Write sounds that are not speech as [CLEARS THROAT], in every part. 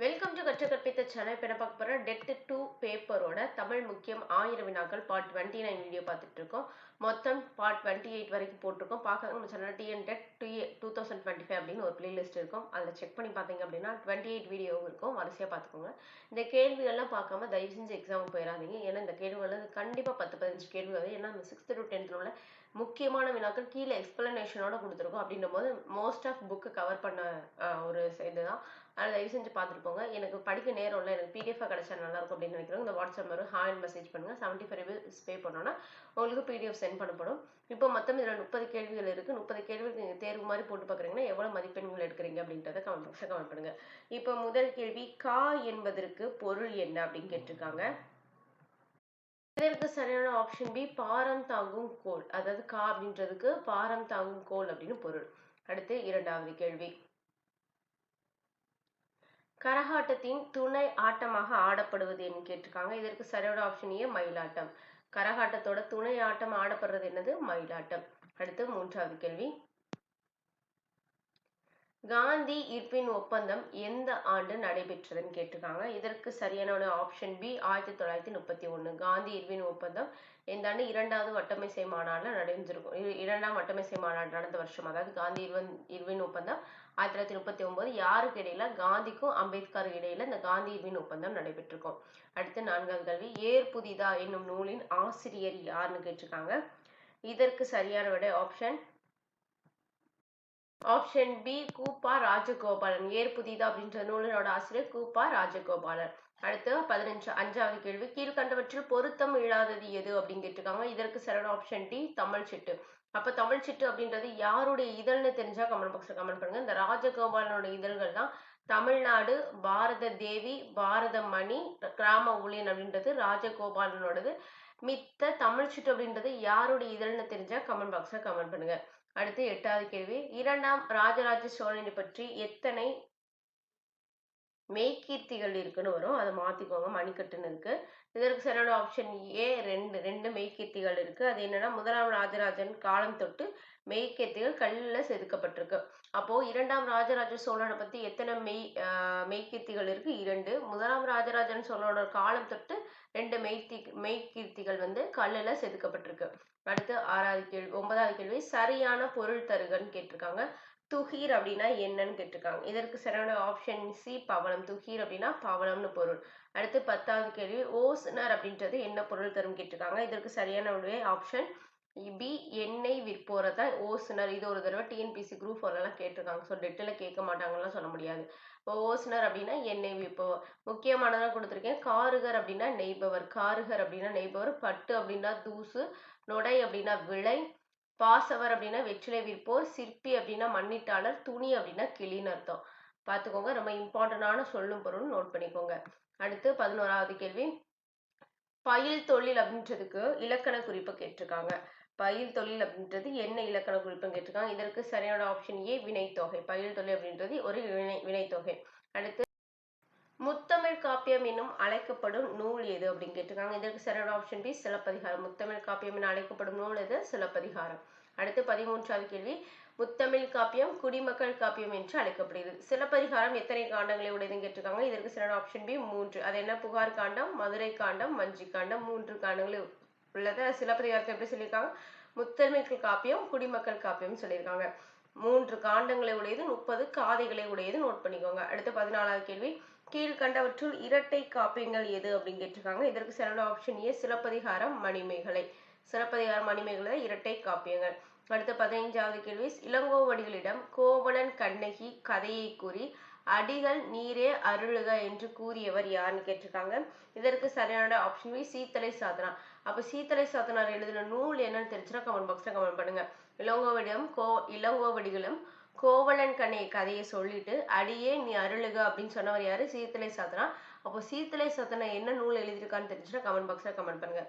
Welcome to கற்று கற்பித்த channel இப்போ என்ன பார்க்க போகிறோம் டெட் டூ பேப்பரோட தமிழ் முக்கியம் ஆயிரம் வினாக்கள் பார்ட் டுவெண்ட்டி நைன் வீடியோ பார்த்துட்டு இருக்கோம். மொத்தம் பார்ட் டுவெண்ட்டி எயிட் வரைக்கும் போட்டிருக்கோம். பார்க்க நம்ம channel TN TET two two thousand twenty five அப்படின்னு ஒரு பிளேலிஸ்ட் இருக்கும். அதில் செக் பண்ணி பார்த்தீங்க அப்படின்னா டுவெண்ட்டி எயிட் வீடியோவும் இருக்கும். வரிசையாக பார்த்துக்கோங்க. இந்த கேள்விகள்லாம் பார்க்காம தயவு செஞ்சு எக்ஸாமுக்கு போயிடாதீங்க ஏன்னா இந்த கேள்விகள் வந்து கண்டிப்பாக பத்து பதினஞ்சு கேள்வி வரும். ஏன்னா நம்ம சிக்ஸ்த்து டு டென்த்தில் உள்ள முக்கியமான வினாக்கள் கீழே எக்ஸ்பிளனேஷனோட கொடுத்துருக்கோம் அப்படின்னும் போது மோஸ்ட் ஆஃப் புக்கு கவர் பண்ண ஒரு இதுதான் அதனால் தயவு செஞ்சு பார்த்துட்டு போங்க. எனக்கு படிக்க நேரம் இல்லை. எனக்கு பிடிஎஃபாக கிடைச்சா நல்லாயிருக்கும் அப்படின்னு நினைக்கிறோம் இந்த வாட்ஸ்அப் வரும் ஹாய் மெசேஜ் பண்ணுங்கள் செவன்ட்டி ஃபைவ் ருபீஸ் பே பண்ணோன்னா உங்களுக்கு பிடிஎஃப் சென்ட் பண்ணப்படும். இப்போ மொத்தம் இதில் முப்பது கேள்விகள் இருக்குது முப்பது கேள்விகள் நீங்கள் தேர்வு மாதிரி போட்டு பார்க்குறீங்கன்னா எவ்வளோ மதிப்பெண்கள் எடுக்கிறீங்க அப்படின்றத கமெண்ட் பாக்ஸில் கமெண்ட் பண்ணுங்கள் இப்போ முதல் கேள்வி கா என்பதற்கு பொருள் என்ன? அப்படின்னு கேட்டிருக்காங்க. இதற்கு சரியான ஆப்ஷன் பி பாரம் தாங்கும் கோல் அதாவது கா அப்படின்றதுக்கு பாரம் தாங்கும் கோல் அப்படின்னு பொருள். அடுத்து இரண்டாவது கேள்வி கரகாட்டத்தின் துணை ஆட்டமாக ஆடப்படுவது என்று கேட்டிருக்காங்க. இதற்கு சரியான ஆப்ஷன் ஏ மயிலாட்டம். கரகாட்டத்தோட துணை ஆட்டம் ஆடப்படுறது என்னது? மயிலாட்டம். அடுத்து மூன்றாவது கேள்வி. காந்தி இர்வின் ஒப்பந்தம் எந்த ஆண்டு நடைபெற்றதுன்னு கேட்டிருக்காங்க. இதற்கு சரியான ஆப்ஷன் பி ஆயிரத்தி தொள்ளாயிரத்தி முப்பத்தி ஒன்று காந்தி இர்வின் ஒப்பந்தம் எந்த ஆண்டு இரண்டாவது வட்டமேசை மாநாடுல நடந்திருக்கும் இரண்டாம் வட்டமேசை மாநாடு நடந்த வருஷம் அதாவது காந்தி இர்வன் இர்வின் ஒப்பந்தம் ஆயிரத்தி தொள்ளாயிரத்தி முப்பத்தி ஒன்பது யாருக்கு இடையில? காந்திக்கும் அம்பேத்கர் இடையில இந்த காந்தி இர்வின் ஒப்பந்தம் நடைபெற்றிருக்கும். அடுத்து நான்காவது கல்வி ஏர் புதிதா என்னும் நூலின் ஆசிரியர் யாருன்னு கேட்டிருக்காங்க. இதற்கு சரியான விட ஆப்ஷன் ஆப்ஷன் பி கூப்பா ராஜகோபாலன் ஏர் புதிதா அப்படின்ற நூலினோட ஆசிரியர் கூப்பா ராஜகோபாலன் அடுத்து பதினஞ்சு அஞ்சாவது கேள்வி. கீழ்கண்டவற்றில் பொருத்தம் இல்லாதது எது அப்படின்னு கேட்டிருக்காங்க. இதற்கு சரியான ஆப்ஷன் டி தமிழ் சிட்டு. அப்ப தமிழ் சிட்டு அப்படின்றது யாருடைய இதழ்னு தெரிஞ்சா கமெண்ட் பாக்ஸ்ல கமெண்ட் பண்ணுங்க. இந்த ராஜகோபாலனோட இதழ்கள் தான் தமிழ்நாடு பாரத தேவி பாரத மணி கிராம ஊழியன் அப்படின்றது ராஜகோபாலனோடது. மித்த தமிழ் சிட்டு அப்படின்றது யாருடைய இதழ்னு தெரிஞ்சா கமெண்ட் பாக்ஸ்ல கமெண்ட் பண்ணுங்க. அடுத்து எட்டாவது கேள்வி. இரண்டாம் ராஜராஜ சோழனை பற்றி எத்தனை மெய்கீர்த்திகள் இருக்குன்னு வரும். அதை மாற்றிக்கோங்க மணிக்கட்டுன்னு இருக்குது இதற்கு சரியான ஆப்ஷன் ஏ ரெண்டு ரெண்டு மெய்கீர்த்திகள் இருக்குது அது என்னென்னா முதலாம் ராஜராஜன் காலம் தொட்டு மெய்கீர்த்திகள் கல்லில் செதுக்கப்பட்டிருக்கு. அப்போது இரண்டாம் ராஜராஜ சோழனை பற்றி எத்தனை மெய் மெய்கீர்த்திகள் இருக்குது இரண்டு. முதலாம் ராஜராஜன் சோழனோட காலம் தொட்டு ரெண்டு மெய்த்தி மெய்கீர்த்திகள் வந்து கல்லில் செதுக்கப்பட்டிருக்கு. அடுத்து ஆறாவது கேள்வி ஒன்பதாவது கேள்வி சரியான பொருள் தருகன்னு கேட்டிருக்காங்க. துகீர் அப்படின்னா என்னன்னு கேட்டிருக்காங்க. இதற்கு சரியான ஆப்ஷன் சி பவளம் துகீர் அப்படின்னா பவளம்னு பொருள். அடுத்து பத்தாவது கேள்வி ஓசுனர் அப்படின்றது என்ன பொருள் தரும் கேட்டிருக்காங்க. இதற்கு சரியான ஆப்ஷன் பி எண்ணெய் விற்போரை ஓசுனர். இது ஒரு தடவை டிஎன்பிசி குரூப் எல்லாம் கேட்டிருக்காங்க. ஸோ டெட்டில் கேட்க மாட்டாங்கலாம் சொல்ல முடியாது. இப்போ ஓசுனர் அப்படின்னா எண்ணெய் விற்பவர் முக்கியமானதாக கொடுத்துருக்கேன் காருகர் அப்படின்னா நெய்பவர். காருகர் அப்படின்னா நெய்பவர். பட்டு அப்படின்னா தூசு. நொடை அப்படின்னா விளை. பாசவர் அப்படின்னா வெற்றிலை விற்போர் சிற்பி அப்படின்னா மண்ணிட்டாளர் துணி அப்படின்னா கிளின்னு அர்த்தம். பார்த்துக்கோங்க ரொம்ப இம்பார்ட்டண்டான சொல்லும் பொருள் நோட் பண்ணிக்கோங்க. அடுத்து பதினோராவது கேள்வி. பயில் தொழில் அப்படின்றதுக்கு இலக்கண குறிப்பு கேட்டிருக்காங்க. பயில் தொழில் அப்படின்றது என்ன இலக்கண குறிப்புன்னு கேட்டிருக்காங்க? இதற்கு சரியான ஆப்ஷன் ஏ வினைத்தொகை. பயில் தொழில் அப்படின்றது ஒரு வினை வினைத்தொகை. அடுத்து முத்தமிழ் காப்பியம் என்னும் அழைக்கப்படும் நூல் எது அப்படின்னு கேட்டிருக்காங்க. இதற்கு சரியான ஆப்ஷன் பி சிலப்பதிகாரம். முத்தமிழ் காப்பியம் என அழைக்கப்படும் நூல் எது? சிலப்பதிகாரம். அடுத்து பதிமூன்றாவது கேள்வி. முத்தமிழ் காப்பியம் குடிமக்கள் காப்பியம் என்று அழைக்கப்படுகிறது. சிலப்பதிகாரம் எத்தனை காண்டங்களை உடையதுன்னு கேட்டிருக்காங்க. இதற்கு சரியான ஆப்ஷன் பி மூன்று. அது என்ன? புகார் காண்டம் மதுரை காண்டம் வஞ்சி காண்டம். மூன்று காண்டங்களை உள்ளது. சிலப்பதிகாரத்தை எப்படி சொல்லியிருக்காங்க? முத்தமிழ் காப்பியம் குடிமக்கள் காப்பியம் சொல்லியிருக்காங்க. மூன்று காண்டங்களை உடையது முப்பது காதைகளை உடையது நோட் பண்ணிக்கோங்க. அடுத்து பதினாலாவது கேள்வி. கீழ்கண்டவற்றுள் இரட்டை காப்பியங்கள் எது அப்படின்னு கேட்டிருக்காங்க. இதற்கு சரியான ஆப்ஷன் ஏ சிலப்பதிகாரம் மணிமேகலை. சிலப்பதிகாரம் மணிமேகலை இரட்டை காப்பியங்கள். அடுத்த பதினைஞ்சாவது கேள்வி இளங்கோவடிகளிடம் கோவலன் கண்ணகி கதையை கூறி அடிகள் நீரே அருளுக என்று கூறியவர் யாருன்னு கேட்டிருக்காங்க. இதற்கு சரியான ஆப்ஷன் பி சீத்தலை சாதனா அப்ப சீத்தலை சாதனார் எழுதின நூல் என்னன்னு தெரிஞ்சுன்னா கமெண்ட் பாக்ஸ்ல கமெண்ட் பண்ணுங்க. இளங்கோவடிடம் கோ இளங்கோவடிகளும் கோவலன் கண்ணை கதையை சொல்லிட்டு அடியே நீ அருளுக அப்படின்னு சொன்னவர் யாரு? சீத்தலை சாத்தனா. அப்போ சீத்தலை சாத்தனா என்ன நூல் எழுதியிருக்கான்னு தெரிஞ்சுன்னா கமெண்ட் பாக்ஸ்ல கமெண்ட் பண்ணுங்க.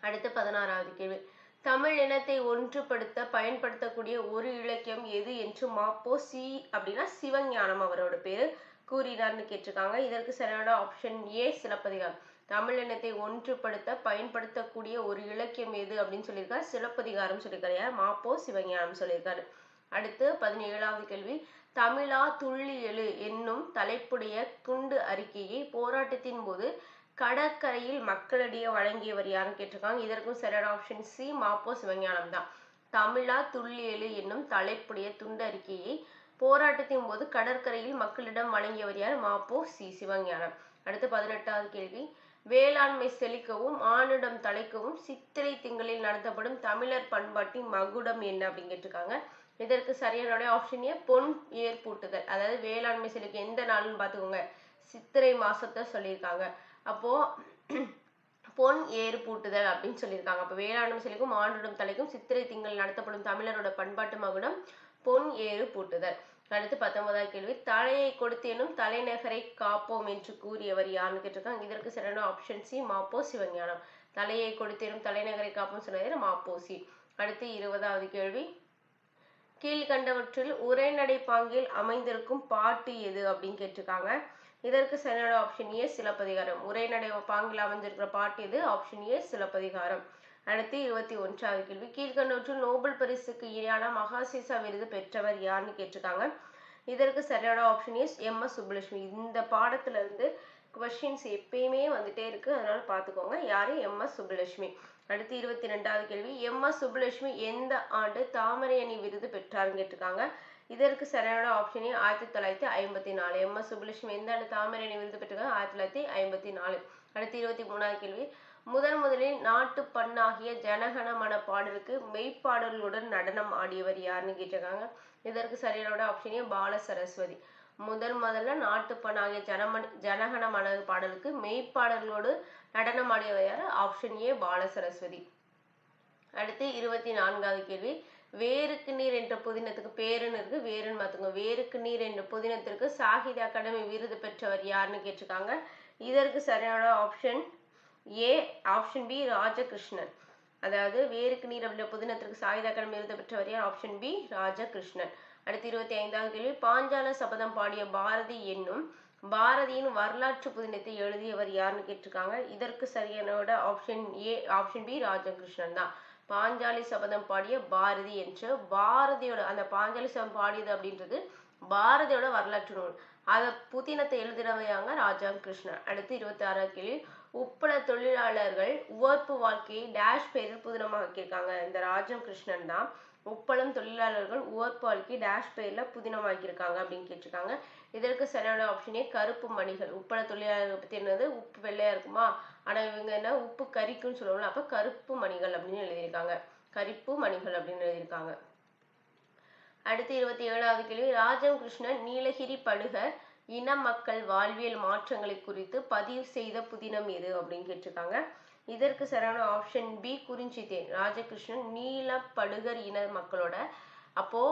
அடுத்து பதினாறாவது கேள்வி. தமிழ் இனத்தை ஒன்றுபடுத்த பயன்படுத்தக்கூடிய ஒரு இலக்கியம் எது என்று மாப்போ சி அப்படின்னா சிவஞானம் அவரோட பேரு. கூறினார்னு கேட்டிருக்காங்க. இதற்கு சரியான ஆப்ஷன் ஏ சிலப்பதிகாரம். தமிழ் இனத்தை ஒன்றுபடுத்த பயன்படுத்தக்கூடிய ஒரு இலக்கியம் எது அப்படின்னு சொல்லியிருக்காரு. சிலப்பதிகாரம் சொல்லியிருக்காரு. யார்? மாப்போ சிவஞானம் சொல்லியிருக்காரு. அடுத்து பதினேழாவது கேள்வி. தமிழா துள்ளி எழு என்னும் தலைப்புடைய துண்டு அறிக்கையை போராட்டத்தின் போது கடற்கரையில் மக்களிடையே வழங்கியவர் யாருன்னு கேட்டிருக்காங்க. இதற்கும் சரியான ஆப்ஷன் சி மாப்போ சிவஞானம் தான். தமிழா துள்ளி எழு என்னும் தலைப்புடைய துண்டு அறிக்கையை போராட்டத்தின் போது கடற்கரையில் மக்களிடம் வழங்கியவர் யார்? மாப்போ சி. சிவஞானம். அடுத்து பதினெட்டாவது கேள்வி. வேளாண்மை செழிக்கவும் ஆணிடம் தலைக்கவும் சித்திரை திங்களில் நடத்தப்படும் தமிழர் பண்பாட்டின் மகுடம் என்ன அப்படின்னு கேட்டிருக்காங்க. இதற்கு சரியான ஆப்ஷன் ஏ பொன் ஏற்பூட்டுதல். அதாவது வேளாண்மை செழிக்க எந்த நாள்னு பார்த்துக்கோங்க. சித்திரை மாசத்தை சொல்லியிருக்காங்க. அப்போ [CLEARS THROAT] பொன் ஏறு பூட்டுதல் அப்படின்னு சொல்லியிருக்காங்க. அப்போ வேளாண்மை செழிக்கும் ஆண்டுடும் தலைக்கும் சித்திரை திங்கள் நடத்தப்படும் தமிழரோட பண்பாட்டு மகுடம் பொன் ஏறு பூட்டுதல் அடுத்து பத்தொன்பதாவது கேள்வி. தலையை கொடுத்தேனும் தலைநகரை காப்போம் என்று கூறியவர் யாருன்னு கேட்டிருக்காங்க. இதற்கு சரியான ஆப்ஷன் சி மாப்போ சிவஞானம். தலையை கொடுத்தேனும் தலைநகரை காப்போம் சொன்னது மாப்போசி அடுத்து இருபதாவது கேள்வி. கீழ்கண்டவற்றில் உரைநடை பாங்கில் அமைந்திருக்கும் பாட்டு எது அப்படின்னு கேட்டிருக்காங்க. இதற்கு சரியான ஆப்ஷன் ஏ சிலப்பதிகாரம். உரைநடை பாங்கில் அமைந்திருக்கிற பாட்டு எது? Option A Silappathikaram. அடுத்து இருபத்தி ஒன்றாவது கேள்வி. கீழ்கண்டவற்றில் நோபல் பரிசுக்கு இணையான மகாசிசா விருது பெற்றவர் யாருன்னு கேட்டிருக்காங்க. இதற்கு சரியான option is M. S. Subbulakshmi. இந்த பாடத்துல இருந்து கொஷின்ஸ் எப்பயுமே வந்துட்டே இருக்கு. அதனால பார்த்துக்கோங்க. யாரு? எம். எஸ். சுப்புலட்சுமி. அடுத்து இருபத்தி ரெண்டாவது கேள்வி. எம். எஸ். சுப்புலட்சுமி எந்த ஆண்டு தாமரை அணி விருது பெற்றார்னு கேட்டிருக்காங்க. இதற்கு சரியான ஆப்ஷனே ஆயிரத்தி தொள்ளாயிரத்தி ஐம்பத்தி நாலு. எம். எஸ். சுப்புலட்சுமி எந்த ஆண்டு தாமரை அணி விருது பெற்றிருக்காங்க? ஆயிரத்தி தொள்ளாயிரத்தி ஐம்பத்தி நாலு. அடுத்து இருபத்தி மூணாவது கேள்வி. முதன் முதலில் நாட்டு பண்ணாகிய ஜனகணமன பாடலுக்கு மெய்ப்பாடலுடன் நடனம் ஆடியவர் யாருன்னு கேட்டிருக்காங்க. இதற்கு சரியான ஆப்ஷனே பால சரஸ்வதி முதல் முதல்ல ஆகிய பண்ணாகிய ஜனமன் ஜனகணமன பாடலுக்கு மெய்ப்பாடல்களோடு நடனம் யார்? ஆப்ஷன் ஏ பால சரஸ்வதி அடுத்து இருபத்தி நான்காவது கேள்வி. வேருக்கு நீர் என்ற புதினத்துக்கு பேருன்னு இருக்கு வேரன் பார்த்துங்க வேருக்கு நீர் என்ற புதினத்திற்கு சாகித்ய அகாடமி விருது பெற்றவர் யாருன்னு கேட்டிருக்காங்க. இதற்கு சரியான option A option B Rajakrishnan. அதாவது வேருக்கு நீர் அப்படின்ற புதினத்திற்கு சாகித்ய அகாடமி விருது பெற்றவர் யார் ஆப்ஷன் பி ராஜகிருஷ்ணன். அடுத்து இருபத்தி ஐந்தாவது கேள்வி பாஞ்சால சபதம் பாடிய பாரதி என்னும் பாரதியின் வரலாற்று புதினத்தை எழுதியவர் யாருன்னு கேட்டிருக்காங்க. இதற்கு சரியான option A option B Rajakrishnan தான். பாஞ்சாலி சபதம் பாடிய பாரதி என்று பாரதியோட அந்த பாஞ்சாலி சபதம் பாடியது அப்படின்றது பாரதியோட வரலாற்று நூல். அதை புதினத்தை எழுதினவையாங்க ராஜா கிருஷ்ணன் அடுத்து இருபத்தி ஆறாவது கேள்வி உப்பள தொழிலாளர்கள் உவர்ப்பு வாழ்க்கையை டேஷ் பேரில் புதினமாக்கியிருக்காங்க. இந்த ராஜம் கிருஷ்ணன் தான் உப்பளம் தொழிலாளர்கள் உவர்ப்பு வாழ்க்கை டேஷ் பேர்ல புதினமாக்கியிருக்காங்க அப்படின்னு கேட்டிருக்காங்க. இதற்கு சரியான ஆப்ஷனே கருப்பு மணிகள். உப்பள தொழிலாளர்கள் பத்தி என்னது? உப்பு வெள்ளையா இருக்குமா? ஆனா இவங்க என்ன? உப்பு கரிக்குன்னு சொல்லுவாங்க அப்ப கருப்பு மணிகள் அப்படின்னு எழுதியிருக்காங்க. கரிப்பு மணிகள் அப்படின்னு எழுதியிருக்காங்க. அடுத்து இருபத்தி ஏழாவது கேள்வி. ராஜம் கிருஷ்ணன் நீலகிரி படுகர் இன மக்கள் வாழ்வியல் மாற்றங்களை குறித்து பதிவு செய்த புதினம் எது அப்படின்னு கேட்டிருக்காங்க. இதற்கு சரியான ஆப்ஷன் பி குறிஞ்சித்தேன். ராஜகிருஷ்ணன் நீல படுகர் இன மக்களோட. அப்போ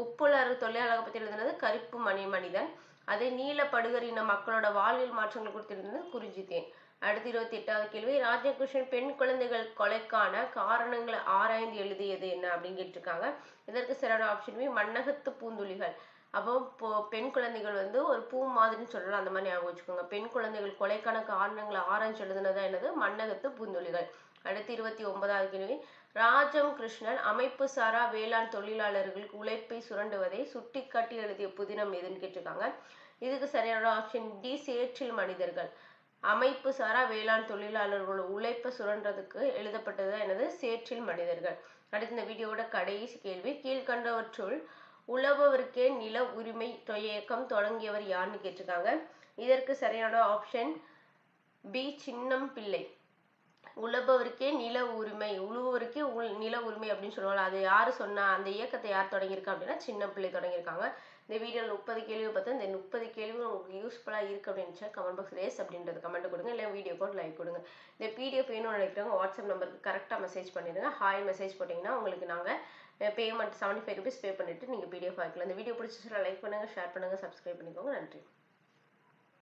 உப்புலர் தொழிலாளர் பத்தி எழுதுனது கருப்பு மணி மனிதன். அதே நீல படுகர் இன மக்களோட வாழ்வியல் மாற்றங்கள் குறித்து எழுதுனது குறிஞ்சித்தேன். அடுத்து இருபத்தி எட்டாவது கேள்வி. ராஜகிருஷ்ணன் பெண் குழந்தைகள் கொலைக்கான காரணங்களை ஆராய்ந்து எழுதியது என்ன அப்படின்னு கேட்டிருக்காங்க. இதற்கு சரியான ஆப்ஷன் பி மன்னகத்து பூந்துளிகள் அப்போ இப்போ பெண் குழந்தைகள் வந்து ஒரு பூ மாதிரின்னு சொல்லலாம் அந்த மாதிரி ஞாபகம் வச்சுக்கோங்க. பெண் குழந்தைகள் கொலைக்கான காரணங்களை ஆராய்ச்சி எழுதுனதா என்னது? மன்னகத்து பூந்தொழிகள் அடுத்து இருபத்தி ஒன்பதாவது கேள்வி. ராஜம் கிருஷ்ணன் அமைப்பு சாரா வேளாண் தொழிலாளர்களுக்கு உழைப்பை சுரண்டுவதை சுட்டிக்காட்டி எழுதிய புதினம் எதுன்னு கேட்டிருக்காங்க. இதுக்கு சரியான ஆப்ஷன் டி சேற்றில் மனிதர்கள். அமைப்பு சாரா வேளாண் தொழிலாளர்கள் உழைப்பை சுரண்டதுக்கு எழுதப்பட்டது என்னது? சேற்றில் மனிதர்கள். அடுத்து இந்த வீடியோவோட கடைசி கேள்வி. கீழ்கண்டவற்றுள் உழவருக்கே நில உரிமை இயக்கம் தொடங்கியவர் யாருன்னு கேட்டிருக்காங்க. இதற்கு சரியான ஆப்ஷன் பி சின்னம் பிள்ளை. உழப்பவருக்கே நில உரிமை உழுவருக்கே உள் நில உரிமை அப்படின்னு சொல்லுவாங்க. அது யார் சொன்னா அந்த இயக்கத்தை யார் தொடங்கியிருக்கா அப்படின்னா சின்ன பிள்ளை தொடங்கியிருக்காங்க. இந்த வீடியோவில் முப்பது கேள்வி பார்த்தா இந்த முப்பது கேள்வி உங்களுக்கு யூஸ்ஃபுல்லாக இருக்கு அப்படின்னு கமெண்ட் பாக்ஸ் ரேஸ் அப்படின்றது கமெண்ட் கொடுங்க. இல்லை வீடியோ போட்டு லைக் கொடுங்க. இந்த பிடிஎஃப் வேணும்னு நினைக்கிறவங்க வாட்ஸ்அப் நம்பருக்கு கரெக்டாக மெசேஜ் பண்ணிடுங்க. ஹாய் மெசேஜ் போட்டிங்கன்னா உங்களுக்கு நாங்கள் payment seventy five rupees pay பண்ணிவிட்டு நீங்கள் பிடிஎஃப் வாங்கிக்கலாம் இந்த வீடியோ பிடிச்சிச்சுன்னா லைக் பண்ணுங்கள் ஷேர் பண்ணுங்கள் சப்ஸ்கிரைப் பண்ணிக்கோங்க. நன்றி.